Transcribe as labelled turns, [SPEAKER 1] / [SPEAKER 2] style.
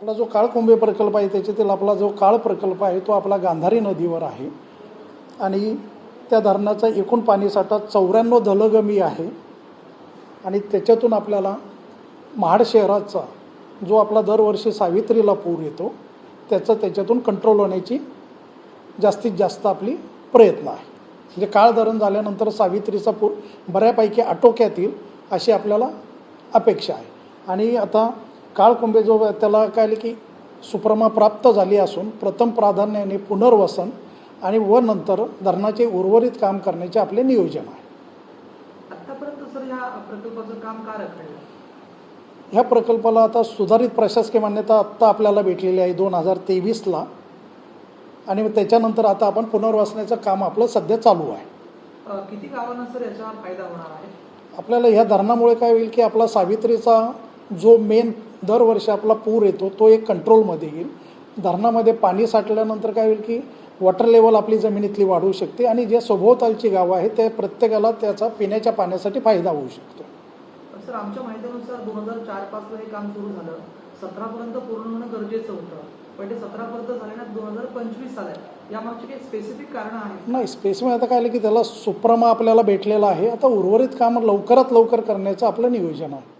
[SPEAKER 1] आपला जो काळकुंभे प्रकल्प आहे त्याच्यातील आपला जो काळ प्रकल्प आहे तो आपला गांधारी नदीवर आहे. आणि त्या धरणाचा एकूण पाणीसाठा चौऱ्याण्णव दलगमी आहे. आणि त्याच्यातून आपल्याला महाड शहराचा जो आपला दरवर्षी सावित्रीला पूर येतो त्याचं त्याच्यातून कंट्रोल होण्याची जास्तीत जास्त आपली प्रयत्न आहे. म्हणजे काळ धरण झाल्यानंतर सावित्रीचा पूर बऱ्यापैकी आटोक्यात येईल अशी आपल्याला अपेक्षा आहे. आणि आता काळकुंभे जो त्याला काय की सुप्रमा प्राप्त झाली असून प्रथम प्राधान्याने पुनर्वसन आणि व नंतर धरणाचे उर्वरित काम करण्याचे आपले नियोजन आहे. ह्या प्रकल्पाला आता सुधारित प्रशासकीय मान्यता आत्ता आपल्याला भेटलेली आहे दोन हजार तेवीसला. आणि त्याच्यानंतर आता आपण पुनर्वसनाचं काम आपलं सध्या चालू आहे.
[SPEAKER 2] किती गावांना सर याचा फायदा होणार आहे?
[SPEAKER 1] आपल्याला ह्या धरणामुळे काय होईल की आपला सावित्रीचा जो मेन दरवर्षी आपला पूर येतो तो एक कंट्रोलमध्ये येईल. धरणामध्ये पाणी साठल्यानंतर काय होईल की वॉटर लेवल आपली जमिनीतली वाढवू शकते आणि जे सभोवतालची गावं आहेत त्या प्रत्येकाला त्याचा पिण्याच्या पाण्यासाठी फायदा होऊ शकतो.
[SPEAKER 2] सर आमच्या माहितीनुसार दोन हजार चार पाचला हे काम सुरू झालं. सतरा पर्यंत पूर्ण होणं गरजेचं होतं. पण ते सतरा पर्यंत झाल्यानं दोन हजार पंचवीस आलंय यामागची काही स्पेसिफिक कारण आहेत?
[SPEAKER 1] नाही स्पेसमध्ये आता काय की त्याला सुप्रमा आपल्याला भेटलेला आहे. आता उर्वरित काम लवकरात लवकर करण्याचं आपलं नियोजन आहे.